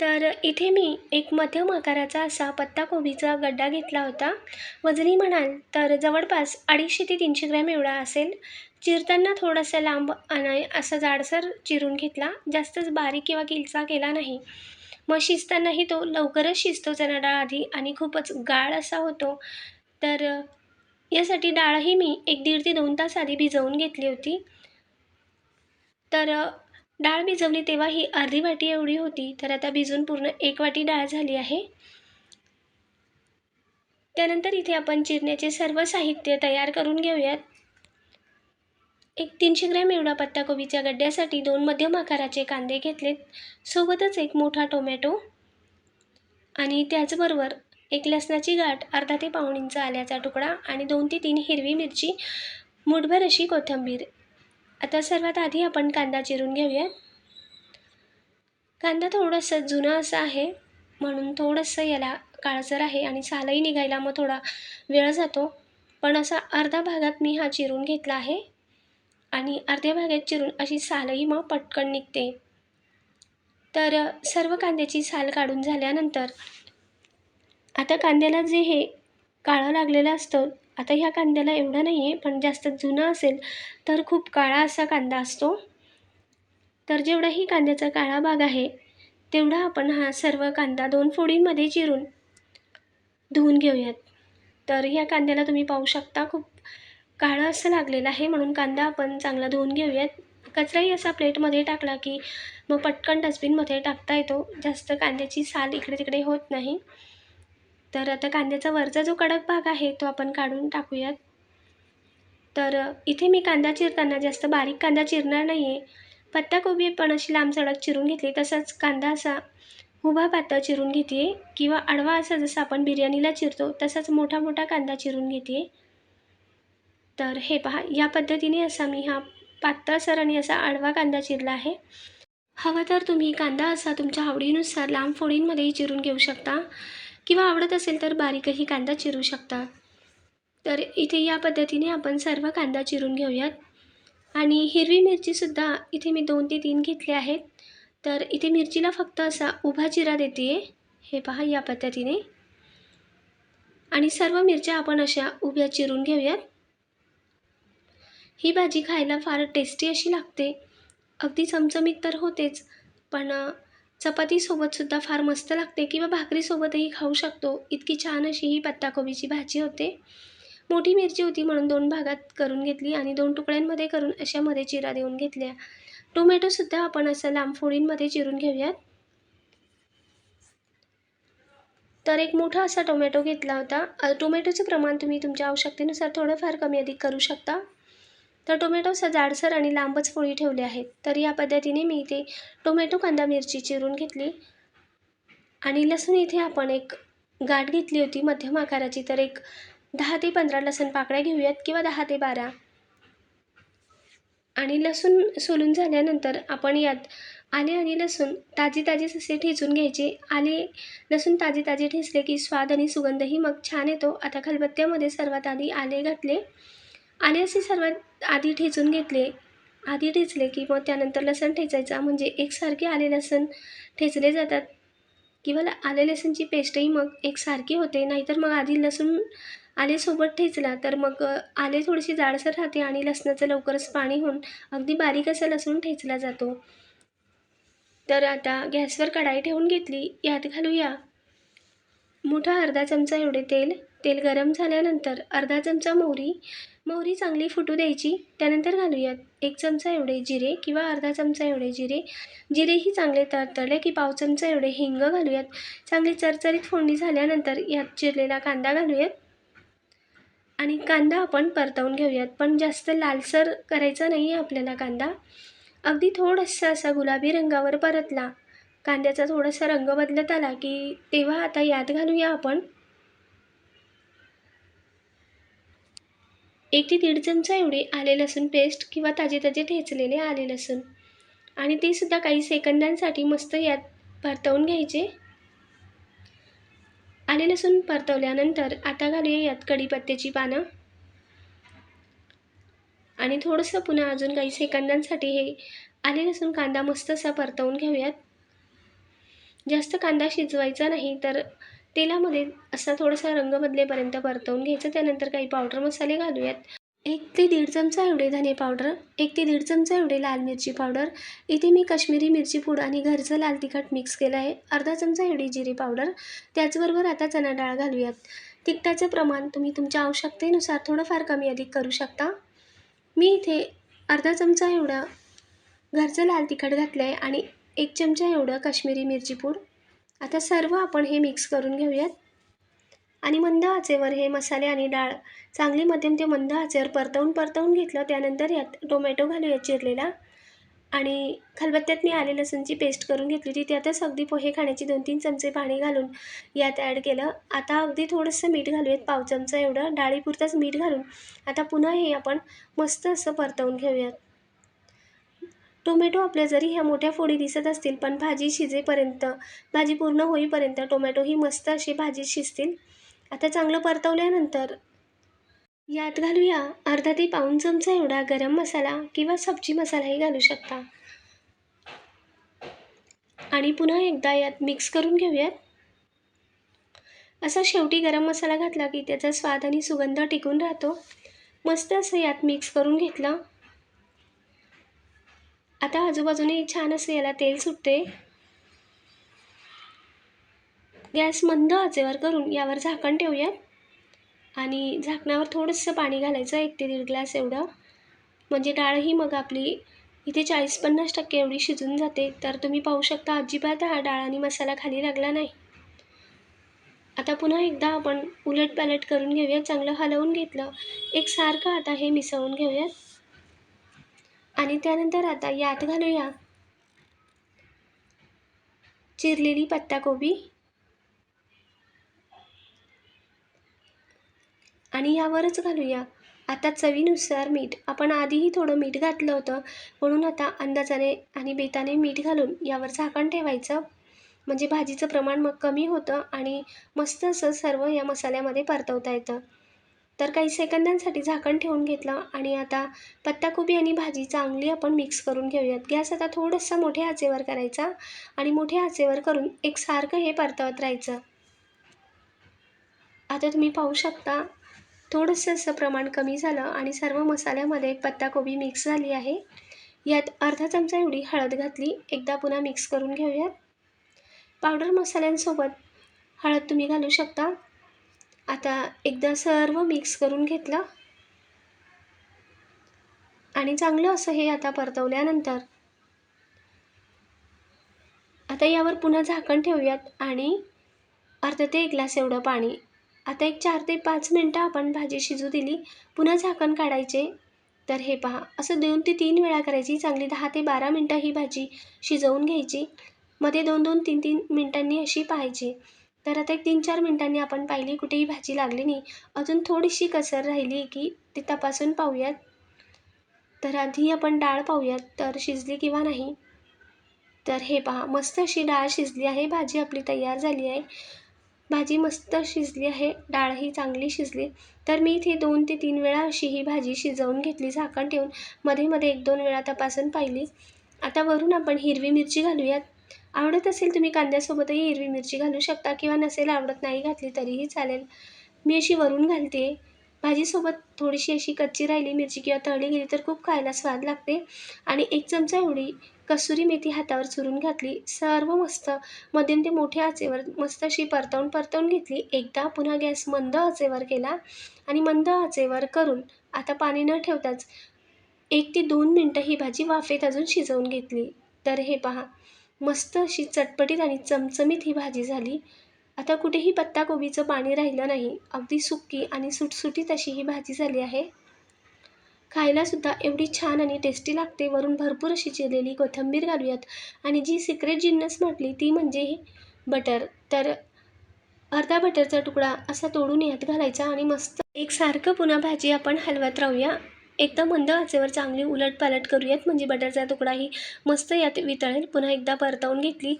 तर इथे मी एक मध्यम आकाराचा असा पत्ताकोबीचा गड्डा घेतला होता. वजनी म्हणाल तर जवळपास अडीचशे ते तीनशे ग्रॅम एवढा असेल. चिरताना थोडंसं लांब आणि असा जाडसर चिरून घेतला. जास्तच बारीक किंवा किलचा केला नाही. मग शिजतानाही तो लवकरच शिजतो चणा डाळ आधी आणि खूपच गाळ असा होतो. तर यासाठी डाळही मी एक दीड ते दोन तास आधी भिजवून घेतली होती. तर डाळ भिजवली तेव्हा ही अर्धी वाटी एवढी होती तर आता भिजून पूर्ण एक वाटी डाळ झाली आहे. त्यानंतर इथे आपण चिरण्याचे सर्व साहित्य तयार करून घेऊयात. एक तीनशे ग्रॅम एवढा पत्ताकोबीच्या गड्ड्यासाठी दोन मध्यम आकाराचे कांदे घेतलेत. सोबतच एक मोठा टोमॅटो आणि त्याचबरोबर एक लसणाची गाठ अर्धा ते पाऊण इंच आल्याचा तुकडा आणि दोन ते तीन हिरवी मिरची. मुठभर अशी कोथिंबीर आता सर्वात आधी आपण कांदा चिरून घेऊया. कांदा थोडंसं जुनं असं आहे म्हणून थोडंसं याला काळसर आहे आणि सालही निघायला मग थोडा वेळ जातो. पण असा अर्धा भागात मी हा चिरून घेतला आहे आणि अर्ध्या भागात चिरून अशी सालही मग पटकन निघते. तर सर्व कांद्याची साल काढून झाल्यानंतर आता कांद्याला जे हे काळं लागलेलं असतं आता ह्या कांद्याला एवढं नाही आहे पण जास्त जुनं असेल तर खूप काळा असा कांदा असतो. तर जेवढाही कांद्याचा काळा भाग आहे तेवढा आपण हा सर्व कांदा दोन फोडींमध्ये चिरून धुवून घेऊयात. तर ह्या कांद्याला तुम्ही पाहू शकता खूप काळं असं लागलेलं आहे म्हणून कांदा आपण चांगला धुवून घेऊयात. कचराही असा प्लेटमध्ये टाकला की मग पटकन डस्टबिनमध्ये टाकता येतो. जास्त कांद्याची साल इकडे तिकडे होत नाही. तर आता कांद्याचा वरचा जो कडक भाग आहे तो आपण काढून टाकूयात. तर इथे मी कांदा चिरताना जास्त बारीक कांदा चिरणार नाही आहे पत्ताकोबी पण अशी लांब सडक चिरून घेतली तसंच कांदा असा उभा पातळ चिरून घेते किंवा आडवा असा जसा आपण बिर्याणीला चिरतो तसाच मोठा मोठा कांदा चिरून घेते तर हे पहा या पद्धतीने असा मी हा पातळसर आणि असा आडवा कांदा चिरला आहे. हवा तर तुम्ही कांदा असा तुमच्या आवडीनुसार लांब फोडींमध्येही चिरून घेऊ शकता. किंवा आवडत असेल तर बारीकही कांदा चिरू शकता. तर इथे या पद्धतीने आपण सर्व कांदा चिरून घेऊयात. आणि हिरवी मिरचीसुद्धा इथे मी दोन ते तीन घेतले आहेत. तर इथे मिरचीला फक्त असा उभा चिरा देते हे पहा या पद्धतीने. आणि सर्व मिरच्या आपण अशा उभ्या चिरून घेऊयात. ही भाजी खायला फार टेस्टी अशी लागते. अगदी चमचमीत तर होतेच पण चपातीसोबतसुद्धा फार मस्त लागते किंवा भाकरीसोबतही खाऊ शकतो. इतकी छान अशी ही पत्ताकोबीची भाजी होते. मोठी मिरची होती म्हणून दोन भागात करून घेतली आणि दोन तुकड्यांमध्ये करून अशामध्ये चिरा देऊन घेतल्या. टोमॅटोसुद्धा आपण असं लांब फोडींमध्ये चिरून घेऊयात. तर एक मोठा असा टोमॅटो घेतला होता. टोमॅटोचं प्रमाण तुम्ही तुमच्या आवश्यकतेनुसार थोडंफार कमी अधिक करू शकता. तर टोमॅटो जाडसर आणि लांबच फोळी ठेवले आहेत. तर या पद्धतीने मी इथे टोमॅटो कांदा मिरची चिरून घेतली. आणि लसूण इथे आपण एक गाठ घेतली होती. मध्यम आकाराची. तर एक दहा ते पंधरा लसूण पाकळ्या घेऊयात किंवा दहा ते बारा. आणि लसूण सोलून झाल्यानंतर आपण यात आले आणि लसूण ताजी ताजी असे ठेचून घ्यायचे. आले लसूण ताजे ताजे ठेचले की स्वाद आणि सुगंधही मग छान येतो. आता खलबत्त्यामध्ये सर्वात आधी आले घातले. आले असे सर्वात आधी ठेचून घेतले. आधी ठेचले की मग त्यानंतर लसण ठेचायचा. म्हणजे एकसारखे आले लसण ठेचले जातात. किंवा आले लसणची पेस्टही मग एकसारखी होते. नाहीतर मग आधी लसूण आलेसोबत ठेचला तर मग आले थोडीशी जाडसर राहते आणि लसणाचं लवकरच पाणी होऊन अगदी बारीक असा लसूण ठेचला जातो. तर आता गॅसवर कढाई ठेवून घेतली. यात घालूया. मोठा अर्धा चमचा एवढे तेल. तेल गरम झाल्यानंतर अर्धा चमचा मोहरी. मोहरी चांगली फुटू द्यायची. त्यानंतर घालूयात एक चमचा एवढे जिरे किंवा अर्धा चमचा एवढे जिरे. जिरेही चांगले तळतळले की पाव चमचा एवढे हिंग घालूयात. चांगली चरचरीत फोडणी झाल्यानंतर यात चिरलेला कांदा घालूयात. आणि कांदा आपण परतवून घेऊयात. पण जास्त लालसर करायचा नाही आहे आपल्याला कांदा. अगदी थोडासा असा गुलाबी रंगावर परतला. कांद्याचा थोडासा रंग बदलत आला की तेव्हा आता यात घालूया आपण एक ते दीड चमचा एवढे आले लसूण पेस्ट किंवा ताजे ताजे ठेचलेले आले लसूण. आणि ते सुद्धा काही सेकंदांसाठी मस्त यात परतवून घ्यायचे. आले लसूण परतवल्यानंतर आता घालूया यात कढीपत्त्याची पानं. आणि थोडंसं पुन्हा अजून काही सेकंदांसाठी हे आले लसूण कांदा मस्त असा परतवून घेऊयात. जास्त कांदा शिजवायचा नाही तर तेलामध्ये असा थोडासा रंग बदलेपर्यंत परतवून घ्यायचं. त्यानंतर काही पावडर मसाले घालूयात. एक ते दीड चमचा एवढे धने पावडर एक ते दीड चमचा एवढे लाल मिरची पावडर इथे मी काश्मीरी मिरची पूड आणि घरचं लाल तिखट मिक्स केलं आहे. अर्धा चमचा एवढी जिरी पावडर त्याचबरोबर आता चणा डाळ घालूयात. तिखटाचं प्रमाण तुम्ही तुमच्या आवश्यकतेनुसार थोडंफार कमी अधिक करू शकता. मी इथे अर्धा चमचा एवढा घरचं लाल तिखट घातलं आहे आणि एक चमचा एवढं काश्मीरी मिरची पूड. आता सर्व आपण हे मिक्स करून घेऊयात. आणि मंद आचेवर हे मसाले आणि डाळ चांगली मध्यम ते मंद आचेवर परतवून परतवून घेतलं त्यानंतर यात टोमॅटो घालूयात चिरलेला. आणि खलबत्त्यात मी आले लसूणची पेस्ट करून घेतली होती त्यातच अगदी पोहे खाण्याची दोन तीन चमचे पाणी घालून यात ॲड केलं. आता अगदी थोडंसं मीठ घालूयात पाव चमचा एवढं डाळीपुरतंच मीठ घालून. आता पुन्हा हे आपण मस्त असं परतवून घेऊयात. टोमॅटो आपल्या जरी ह्या मोठ्या फोडी दिसत असतील पण भाजी शिजेपर्यंत भाजी पूर्ण होईपर्यंत टोमॅटो ही मस्त अशी भाजी शिजतील. आता चांगलं परतवल्यानंतर यात घालूया अर्धा ते पाऊण चमचा एवढा गरम मसाला किंवा सब्जी मसालाही घालू शकता. आणि पुन्हा एकदा यात मिक्स करून घेऊयात. असा शेवटी गरम मसाला घातला की त्याचा स्वाद आणि सुगंध टिकून राहतो. मस्त असं यात मिक्स करून घेतलं. आता आजूबाजूने छान असं याला तेल सुटते. गॅस मंद आचेवर करून यावर झाकण ठेवूयात. आणि झाकणावर थोडंसं पाणी घालायचं एक ते दीड ग्लास एवढं. म्हणजे डाळ ही मग आपली इथे चाळीस पन्नास टक्के एवढी शिजून जाते. तर तुम्ही पाहू शकता अजिबात हा डाळ आणि मसाला खाली लागला नाही. आता पुन्हा एकदा आपण उलट पॅलट करून घेऊयात. चांगलं हलवून घेतलं. एक सारखं आता हे मिसळून घेऊयात. आणि त्यानंतर आता यात घालूया चिरलेली पत्ताकोबी. आणि यावरच घालूया. आता चवीनुसार मीठ. आपण आधीही थोडं मीठ घातलं होतं. म्हणून आता अंदाजाने आणि बेताने मीठ घालून यावर झाकण ठेवायचं. म्हणजे भाजीचं प्रमाण मग कमी होतं आणि मस्त असं सर्व या मसाल्यामध्ये परतवता येतं. तर काही सेकंदांसाठी झाकण ठेवून घेतलं आणि आता पत्ताकोबी आणि भाजी चांगली आपण मिक्स करून घेऊयात. गॅस आता थोडंसं मोठ्या आचेवर करायचा आणि मोठ्या आचेवर करून एकसारखं हे परतवत राहायचं. आता तुम्ही पाहू शकता थोडंसं असं प्रमाण कमी झालं आणि सर्व मसाल्यामध्ये पत्ताकोबी मिक्स झाली आहे. यात अर्धा चमचा एवढी हळद घातली एकदा पुन्हा मिक्स करून घेऊयात. पावडर मसाल्यांसोबत हळद तुम्ही घालू शकता. आता एकदा सर्व मिक्स करून घेतलं. आणि चांगलं असं हे आता परतवल्यानंतर. आता यावर पुन्हा झाकण ठेवूयात आणि अर्धा ते एक ग्लास एवढं पाणी. आता एक चार ते पाच मिनटं आपण भाजी शिजू दिली पुन्हा झाकण काढायचे. तर हे पहा असं दोन ते तीन वेळा करायची चांगली दहा ते बारा मिनटं ही भाजी शिजवून घ्यायची. मध्ये दोन दोन तीन तीन मिनटांनी अशी पाहायची. तर आता एक तीन चार मिनटांनी आपण पाहिली कुठेही भाजी लागली नाही. अजून थोडीशी कसर राहिली की ती तपासून पाहूयात. तर आधी आपण डाळ पाहूयात तर शिजली किंवा नाही. तर हे पहा मस्त अशी डाळ शिजली आहे भाजी आपली तयार झाली आहे. भाजी मस्त शिजली आहे डाळही चांगली शिजली. तर मी इथे दोन ते तीन वेळा अशी ही भाजी शिजवून घेतली झाकण ठेवून. मध्ये मध्ये एक दोन वेळा तपासून पाहिली. आता वरून आपण हिरवी मिरची घालूयात. आवडत असेल तुम्ही कांद्यासोबतही हिरवी मिरची घालू शकता किंवा नसेल आवडत नाही घातली तरीही चालेल. मी अशी वरून घालते. भाजीसोबत थोडीशी अशी कच्ची राहिली मिरची किंवा तळली गेली तर खूप खायला स्वाद लागते. आणि एक चमचा एवढी कसुरी मेथी हातावर चुरून घातली. सर्व मस्त. मध्यम ते मोठ्या आचेवर मस्त अशी परतवून परतवून घेतली. एकदा पुन्हा गॅस मंद आचेवर केला आणि मंद आचेवर करून आता पाणी न ठेवताच एक ते दोन मिनटं ही भाजी वाफेत अजून शिजवून घेतली. तर हे पहा. मस्त अशी चटपटीत आणि चमचमीत ही भाजी झाली. आता कुठेही पत्ताकोबीचं पाणी राहिलं नाही. अगदी सुक्की आणि सुटसुटीत अशी ही भाजी झाली आहे. खायलासुद्धा एवढी छान आणि टेस्टी लागते. वरून भरपूर अशी चिरलेली कोथिंबीर घालूयात. आणि जी सिक्रेट जिन्नस म्हटली ती म्हणजे बटर तर अर्धा बटरचा तुकडा असा तोडून यात घालायचा आणि मस्त एकसारखं पुन्हा भाजी आपण हलवत राहूया. एकदा मंद आचेवर चांगली उलट पालट करूयात म्हणजे बटरचा तुकडाही मस्त यात वितळेल. पुन्हा एकदा परतवून घेतली.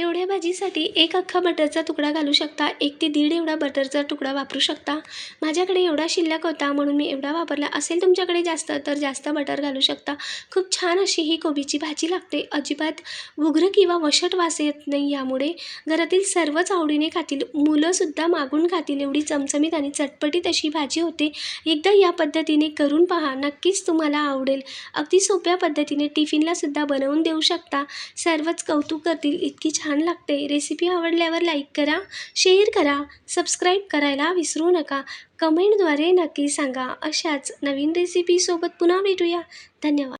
एवढ्या भाजीसाठी एक अख्खा बटरचा तुकडा घालू शकता? एक ते दीड एवढा बटरचा तुकडा वापरू शकता? माझ्याकडे एवढा शिल्लक होता म्हणून मी एवढा वापरला असेल तुमच्याकडे जास्त तर जास्त बटर घालू शकता. खूप छान अशी ही कोबीची भाजी लागते. अजिबात उग्र किंवा वशट वास येत नाही यामुळे घरातील सर्वच आवडीने खातील. मुलंसुद्धा मागून खातील. एवढी चमचमीत आणि चटपटीत अशी भाजी होते. एकदा या पद्धतीने करून पहा. नक्कीच तुम्हाला आवडेल. अगदी सोप्या पद्धतीने टिफिनलासुद्धा बनवून देऊ शकता. सर्वच कौतुक करतील. इतकी छान लागते. रेसिपी आवडल्यावर लाईक करा शेअर करा सबस्क्राईब करायला विसरू नका. कमेंटद्वारे नक्की सांगा. अशाच नवीन रेसिपीसोबत पुन्हा भेटूया. धन्यवाद.